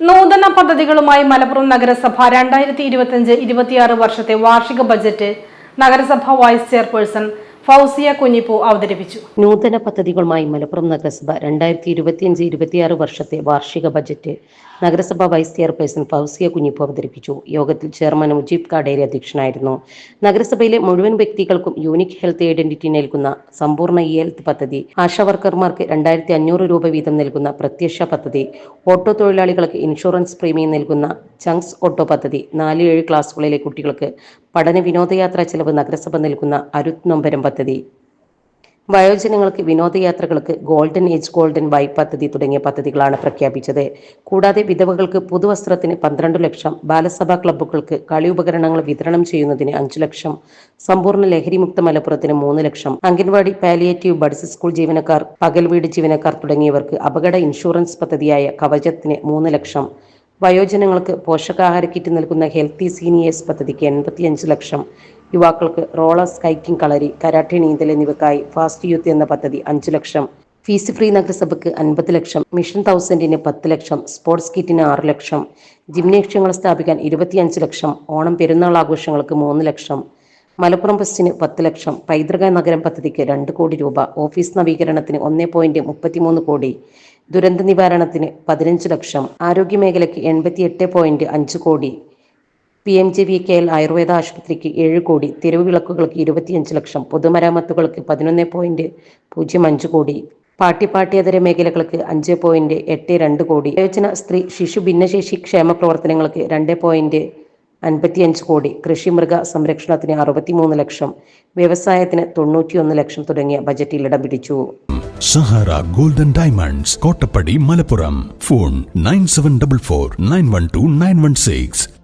നൂതന പദ്ധതികളുമായി മലപ്പുറം നഗരസഭ രണ്ടായിരത്തി ഇരുപത്തിയഞ്ച് ഇരുപത്തിയാറ് വർഷത്തെ വാർഷിക ബജറ്റ് നഗരസഭ വൈസ് ചെയർപേഴ്സൺ ഫൗസിയ കുഞ്ഞിപ്പു അവതരിപ്പിച്ചു. നൂതന പദ്ധതികളുമായി മലപ്പുറം നഗരസഭ രണ്ടായിരത്തി ഇരുപത്തിയഞ്ച് ഇരുപത്തിയാറ് വർഷത്തെ വാർഷിക ബജറ്റ് നഗരസഭ വൈസ് ചെയർപേഴ്സൺ ഫൗസിയ കുഞ്ഞിപ്പു അവതരിപ്പിച്ചു. യോഗത്തിൽ ചെയർമാൻ മുജീബ് കാടേരി അധ്യക്ഷനായിരുന്നു. നഗരസഭയിലെ മുഴുവൻ വ്യക്തികൾക്കും യൂണിക് ഹെൽത്ത് ഐഡന്റിറ്റി നൽകുന്ന സമ്പൂർണ ഇ ഹെൽത്ത് പദ്ധതി ആശാ വർക്കർമാർക്ക് രണ്ടായിരത്തി അഞ്ഞൂറ് രൂപ വീതം നൽകുന്ന പ്രത്യക്ഷ പദ്ധതി ഓട്ടോ തൊഴിലാളികൾക്ക് ഇൻഷുറൻസ് പ്രീമിയം നൽകുന്ന ചങ്സ് ഓട്ടോ പദ്ധതി നാല് ഏഴ് ക്ലാസുകളിലെ കുട്ടികൾക്ക് പഠന വിനോദയാത്രാ ചെലവ് നഗരസഭ നൽകുന്ന അരുത് നൊമ്പരം പദ്ധതി. വയോജനങ്ങൾക്ക് വിനോദയാത്രകൾക്ക് ഗോൾഡൻ ഏജ് ഗോൾഡൻ വൈ പദ്ധതി തുടങ്ങിയ പദ്ധതികളാണ് പ്രഖ്യാപിച്ചത്. കൂടാതെ വിധവകൾക്ക് പുതുവസ്ത്രത്തിന് പന്ത്രണ്ട് ലക്ഷം ബാലസഭാ ക്ലബ്ബുകൾക്ക് കളി ഉപകരണങ്ങൾ വിതരണം ചെയ്യുന്നതിന് അഞ്ചു ലക്ഷം സമ്പൂർണ ലഹരിമുക്ത മലപ്പുറത്തിന് മൂന്ന് ലക്ഷം അംഗൻവാടി പാലിയേറ്റീവ് ബഡ്സ് സ്കൂൾ ജീവനക്കാർ പകൽ വീട് ജീവനക്കാർ തുടങ്ങിയവർക്ക് അപകട ഇൻഷുറൻസ് പദ്ധതിയായ കവചത്തിന് മൂന്ന് ലക്ഷം വയോജനങ്ങൾക്ക് പോഷകാഹാര കിറ്റ് നൽകുന്ന ഹെൽത്തി സീനിയേഴ്സ് പദ്ധതിക്ക് എൺപത്തിയഞ്ച് ലക്ഷം. യുവാക്കൾക്ക് റോളർ സ്കൈക്കിംഗ് കളരി കരാട്ടെ നീന്തൽ എന്നിവയ്ക്കായി ഫാസ്റ്റ് യൂത്ത് എന്ന പദ്ധതി അഞ്ചു ലക്ഷം. ഫീസ് ഫ്രീ നഗരസഭയ്ക്ക് അൻപത് ലക്ഷം. മിഷൻ തൗസൻഡിന് പത്ത് ലക്ഷം. സ്പോർട്സ് കിറ്റിന് ആറ് ലക്ഷം. ജിംനേഷ്യങ്ങൾ സ്ഥാപിക്കാൻ ഇരുപത്തിയഞ്ച് ലക്ഷം. ഓണം പെരുന്നാൾ ആഘോഷങ്ങൾക്ക് മൂന്ന് ലക്ഷം. മലപ്പുറം ബസ്സിന് പത്ത് ലക്ഷം. പൈതൃക നഗരം പദ്ധതിക്ക് രണ്ട് കോടി രൂപ. ഓഫീസ് നവീകരണത്തിന് ഒന്ന് പോയിന്റ് മുപ്പത്തിമൂന്ന് കോടി. ദുരന്ത നിവാരണത്തിന് പതിനഞ്ച് ലക്ഷം ആരോഗ്യമേഖലയ്ക്ക് എൺപത്തിയെട്ട് പോയിന്റ് അഞ്ച് കോടി P M J V K L Ayurveda ആശുപത്രിക്ക് ഏഴ് കോടി തെരുവ് വിളക്കുകൾക്ക് ഇരുപത്തിയഞ്ച് ലക്ഷം പൊതുമരാമത്തുകൾക്ക് പതിനൊന്ന് പോയിന്റ് പൂജ്യം അഞ്ച് കോടി പാർട്ടി പാർട്ടിയതര മേഖലകൾക്ക് അഞ്ച് പോയിന്റ് എട്ട് രണ്ട് കോടി യോജന സ്ത്രീ ശിശു ഭിന്നശേഷി ക്ഷേമ പ്രവർത്തനങ്ങൾക്ക് രണ്ട് പോയിന്റ് അൻപത്തിയഞ്ച് കോടി. കൃഷി മൃഗ സംരക്ഷണത്തിന് അറുപത്തിമൂന്ന് ലക്ഷം. വ്യവസായത്തിന് തൊണ്ണൂറ്റിയൊന്ന് ലക്ഷം തുടങ്ങിയ ബജറ്റിൽ ഇടം പിടിച്ചു. Sahara golden diamonds Kottappadi Malappuram. Phone nine seven double four nine one two nine one six.